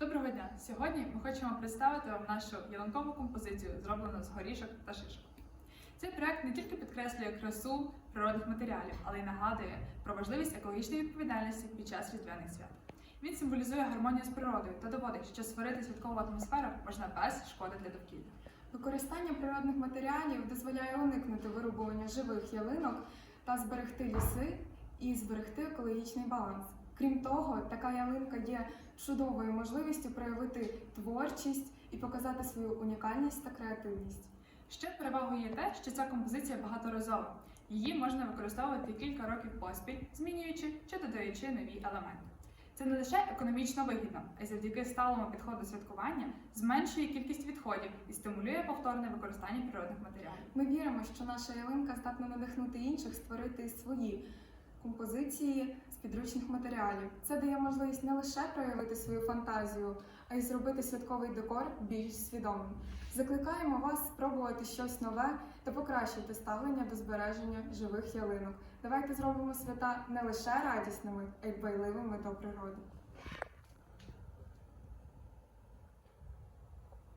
Доброго дня! Сьогодні ми хочемо представити вам нашу ялинкову композицію, зроблену з горішок та шишок. Цей проект не тільки підкреслює красу природних матеріалів, але й нагадує про важливість екологічної відповідальності під час різдвяних свят. Він символізує гармонію з природою та доводить, що створити святкову атмосферу можна без шкоди для довкілля. Використання природних матеріалів дозволяє уникнути вирубування живих ялинок та зберегти ліси і зберегти екологічний баланс. Крім того, така ялинка є чудовою можливістю проявити творчість і показати свою унікальність та креативність. Ще перевагою є те, що ця композиція багаторазова. Її можна використовувати кілька років поспіль, змінюючи чи додаючи нові елементи. Це не лише економічно вигідно, а й завдяки сталому підходу святкування зменшує кількість відходів і стимулює повторне використання природних матеріалів. Ми віримо, що наша ялинка здатна надихнути інших створити свої композиції з підручних матеріалів. Це дає можливість не лише проявити свою фантазію, а й зробити святковий декор більш свідомим. Закликаємо вас спробувати щось нове та покращити ставлення до збереження живих ялинок. Давайте зробимо свята не лише радісними, а й дбайливими до природи.